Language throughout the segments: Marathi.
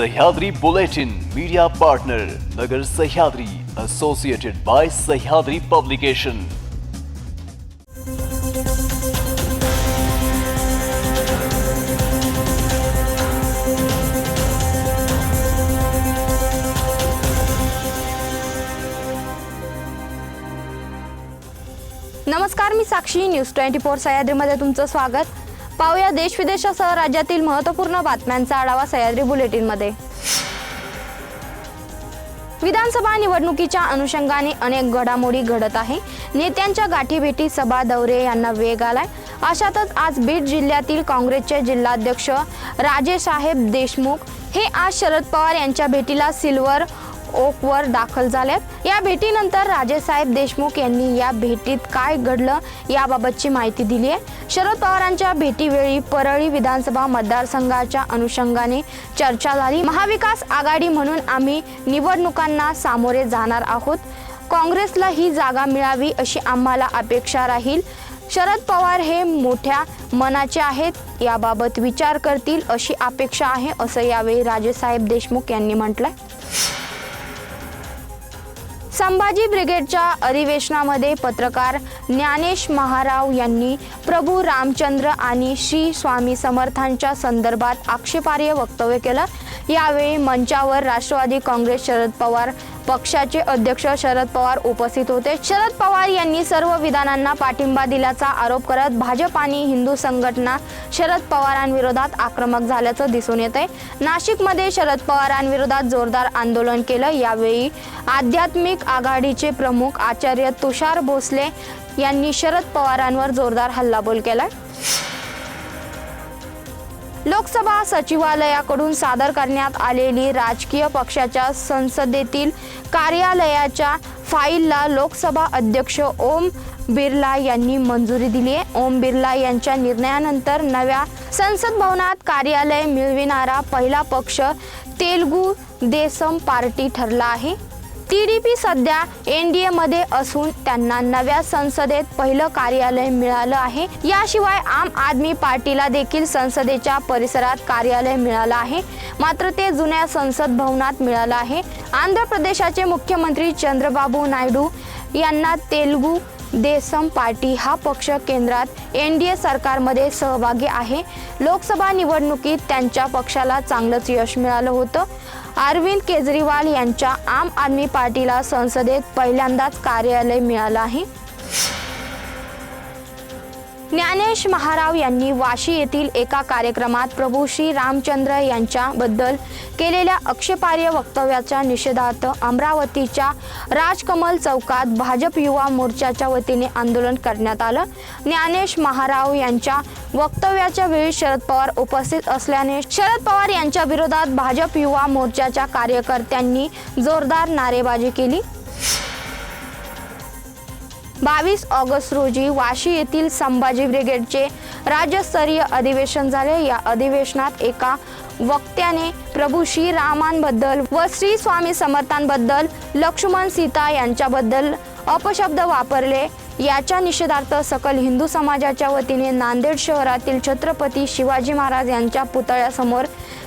Sahyadri Bulletin media partner Nagar Sahyadri Associated by Sahyadri publication नमस्कार मी साक्षी न्यूज ट्वेंटी फोर सह्याद्रीमध्ये तुमचं स्वागत. पाहूया देश विदेशासह राज्यातील महत्त्वपूर्ण बातम्यांचा आढावा सह्याद्री बुलेटिनमध्ये. विधानसभा निवडणुकीच्या अनुषंगाने अनेक घडामोडी घडत आहे. नेत्यांच्या गाठीभेटी सभा दौरे यांना वेग आलाय. अशातच आज बीड जिल्ह्यातील काँग्रेसचे जिल्हाध्यक्ष राजेसाहेब देशमुख हे आज शरद पवार यांच्या भेटीला सिल्वर ओकवर दाखल झाल्यात. या भेटीनंतर राजेसाहेब देशमुख यांनी या भेटीत काय घडलं याबाबतची माहिती दिली आहे. शरद पवारांच्या भेटीवेळी परळी विधानसभा मतदारसंघाच्या अनुषंगाने चर्चा झाली. महाविकास आघाडी म्हणून आम्ही निवडणुकांना सामोरे जाणार आहोत. काँग्रेसला ही जागा मिळावी अशी आम्हाला अपेक्षा राहील. शरद पवार हे मोठ्या मनाचे आहेत याबाबत विचार करतील अशी अपेक्षा आहे असं यावेळी राजेसाहेब देशमुख यांनी म्हटलंय. संभाजी ब्रिगेडच्या अधिवेशनामध्ये पत्रकार ज्ञानेश महाराव यांनी प्रभू रामचंद्र आणि श्री स्वामी समर्थांच्या संदर्भात आक्षेपार्ह वक्तव्य केलं. यावेळी मंचावर राष्ट्रवादी काँग्रेस शरद पवार पक्षाचे अध्यक्ष शरद पवार उपस्थित होते. शरद पवार यांनी सर्व विधानांना पाठिंबा दिल्याचा आरोप करत भाजप आणि हिंदू संघटना शरद पवारांविरोधात आक्रमक झाल्याचं दिसून येत आहे नाशिकमध्ये शरद पवारांविरोधात जोरदार आंदोलन केलं. यावेळी आध्यात्मिक आघाडीचे प्रमुख आचार्य तुषार भोसले यांनी शरद पवारांवर जोरदार हल्लाबोल केलाय. लोकसभा सचिवालयाकडून सादर करण्यात आलेली राजकीय पक्षाच्या संसदेतील कार्यालयाच्या फाईलला लोकसभा अध्यक्ष ओम बिर्ला यांनी मंजुरी दिली आहे. ओम बिर्ला यांच्या निर्णयानंतर नव्या संसद भवनात कार्यालय मिळविणारा पहिला पक्ष तेलगू देसम पार्टी ठरला आहे. टी डी पी सध्या एन डी एमध्ये असून त्यांना नव्या संसदेत पहिलं कार्यालय मिळालं आहे. याशिवाय आम आदमी पार्टीला देखील संसदेच्या परिसरात कार्यालय मिळालं आहे. मात्र ते जुन्या संसद भवनात मिळालं आहे. आंध्र प्रदेशाचे मुख्यमंत्री चंद्रबाबू नायडू यांना तेलुगू देसम पार्टी हा पक्ष केंद्रात एन डी ए सरकारमध्ये सहभागी आहे. लोकसभा निवडणुकीत त्यांच्या पक्षाला चांगलंच यश मिळालं होतं. अरविंद केजरीवाल यांच्या आम आदमी पार्टीला संसदेत पहिल्यांदाच कार्यालय मिळालं आहे. ज्ञानेश महाराव यांनी वाशी येथील एका कार्यक्रमात प्रभू श्री रामचंद्र यांच्याबद्दल केलेल्या आक्षेपार्ह वक्तव्याच्या निषेधार्थ अमरावतीच्या राजकमल चौकात भाजप युवा मोर्चाच्या वतीने आंदोलन करण्यात आलं. ज्ञानेश महाराव यांच्या वक्तव्याच्या वेळी शरद पवार उपस्थित असल्याने शरद पवार यांच्या विरोधात भाजप युवा मोर्चाच्या कार्यकर्त्यांनी जोरदार नारेबाजी केली. बावीस ऑगस्ट रोजी वाशी येथील संभाजी ब्रिगेडचे राज्यस्तरीय अधिवेशन झाले. या अधिवेशनात एका वक्त्याने प्रभू श्रीरामांबद्दल व श्री स्वामी समर्थांबद्दल लक्ष्मण सीता यांच्याबद्दल अपशब्द वापरले. याच्या निषेधार्थ सकल हिंदू समाजाच्या वतीने नांदेड शहरातील छत्रपती शिवाजी महाराज यांच्या पुतळ्यासमोर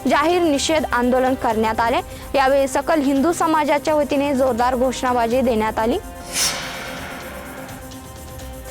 जाहीर निषेध आंदोलन करण्यात आले. यावेळी सकल हिंदू समाजाच्या वतीने जोरदार घोषणाबाजी देण्यात आली.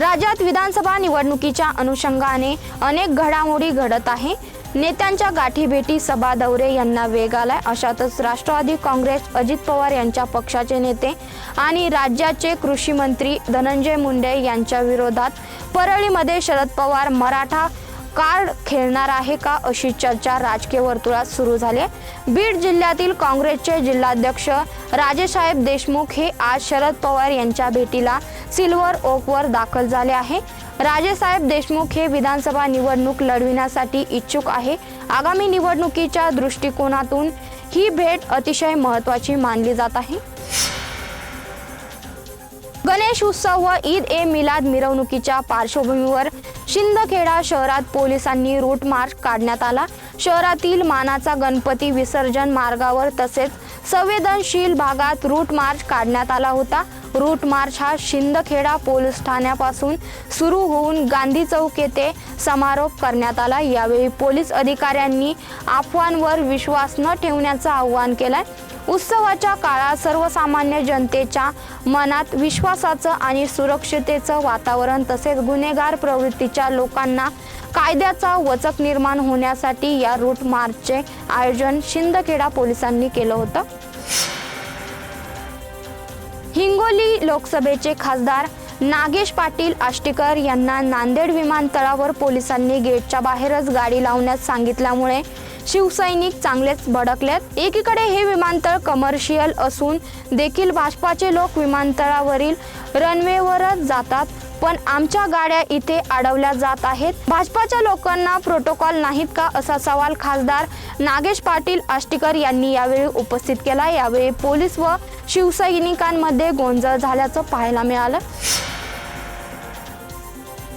राज्यात विधानसभा निवडणुकीच्या अनुषंगाने अनेक घडामोडी घडत आहे. नेत्यांच्या गाठीभेटी सभा दौरे यांना वेग आलाय. अशातच राष्ट्रवादी काँग्रेस अजित पवार यांच्या पक्षाचे नेते आणि राज्याचे कृषी मंत्री धनंजय मुंडे यांच्या विरोधात परळीमध्ये शरद पवार मराठा कार्ड खेळणार आहे का अशी चर्चा राजकीय वर्तुळात सुरू झाली आहे. बीड जिल्ह्यातील काँग्रेसचे जिल्हाध्यक्ष राजेसाहेब देशमुख हे आज शरद पवार यांच्या भेटीला सिल्वर ओकवर दाखल झाले आहे. राजेसाहेब देशमुख हे विधानसभा निवडणूक लढविण्यासाठी इच्छुक आहे. आगामी निवडणुकीच्या दृष्टिकोनातून ही भेट अतिशय महत्त्वाची मानली जात आहे. गणेश उत्सव व ईद ए मिलाद मिरवणुकीच्या पार्श्वभूमीवर शिंदखेडा शहरात पोलिसांनी रूट मार्च काढण्यात आला. शहरातील मानाचा गणपती विसर्जन मार्गावर तसेच संवेदनशील भागात रूट मार्च काढण्यात आला होता. रूट मार्च हा शिंदखेडा पोलीस ठाण्यापासून सुरू होऊन गांधी चौक येथे समारोप करण्यात आला. यावेळी पोलीस अधिकाऱ्यांनी अफवांवर विश्वास न ठेवण्याचं आवाहन केलं उत्सवाच्या काळात सर्वसामान्य जनतेच्या मनात विश्वासाचं आणि सुरक्षितेचं वातावरण तसेच गुन्हेगार प्रवृत्तीच्या लोकांना कायद्याचा वचक निर्माण होण्यासाठी या रूट मार्चचे आयोजन शिंदखेडा पोलिसांनी केलं होतं. हिंगोली लोकसभेचे खासदार नागेश पाटील आष्टीकर यांना नांदेड विमानतळावर पोलिसांनी गेटच्या बाहेरच गाडी लावण्यास सांगितल्यामुळे शिवसैनिक चांगलेच भडकलेत. एकीकडे हे विमानतळ कमर्शियल असून देखील भाजपाचे लोक विमानतळावरील रनवेवरच जातात. पण आमच्या गाड्या इथे अडवल्या जात आहेत. भाजपाच्या लोकांना प्रोटोकॉल नाहीत का असा सवाल खासदार नागेश पाटील आष्टीकर यांनी यावेळी उपस्थित केला. यावेळी पोलीस व शिवसैनिकांमध्ये गोंधळ झाल्याचं पाहायला मिळालं.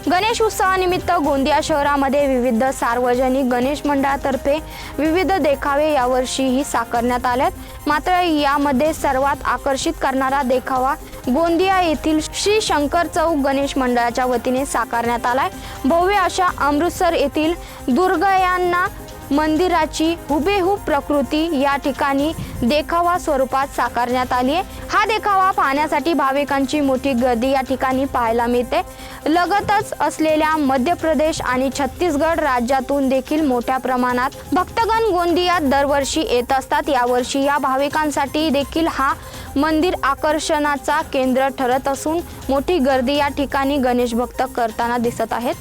गणेश उत्सवानिमित्त गोंदिया शहरामध्ये विविध सार्वजनिक गणेश मंडळातर्फे विविध देखावे यावर्षीही साकारण्यात आल्यात मात्र यामध्ये सर्वात आकर्षित करणारा देखावा गोंदिया येथील श्री शंकर चौक गणेश मंडळाच्या वतीने साकारण्यात आलाय. भव्य अशा अमृतसर येथील दुर्गयांना मंदिराची हुबेहूब प्रकृती या ठिकाणी देखावा स्वरूपात साकारण्यात आली आहे हा देखावा पाहण्यासाठी भाविकांची मोठी गर्दी या ठिकाणी पाहायला मिळते. लगतच असलेल्या मध्य प्रदेश आणि छत्तीसगड राज्यातून देखील मोठ्या प्रमाणात भक्तगण गोंदियात दरवर्षी येत असतात. यावर्षी या भाविकांसाठी देखील हा मंदिर आकर्षणाचा केंद्र ठरत असून मोठी गर्दी या ठिकाणी गणेश भक्त करताना दिसत आहेत.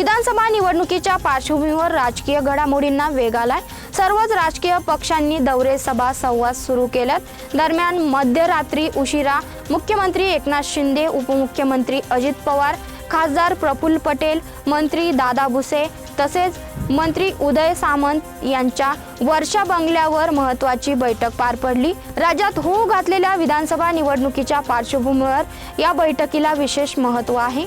विधानसभा निवडणुकीच्या पार्श्वभूमीवर राजकीय घडामोडींना वेग आलाय. सर्वच राजकीय पक्षांनी दौरे सभा संवाद सुरू केल्यात. दरम्यान मध्यरात्री उशिरा मुख्यमंत्री एकनाथ शिंदे उपमुख्यमंत्री अजित पवार खासदार प्रफुल्ल पटेल मंत्री दादा भुसे तसेच मंत्री उदय सामंत यांच्या वर्षा बंगल्यावर महत्वाची बैठक पार पडली. राज्यात होऊ घातलेल्या विधानसभा निवडणुकीच्या पार्श्वभूमीवर या बैठकीला विशेष महत्त्व आहे.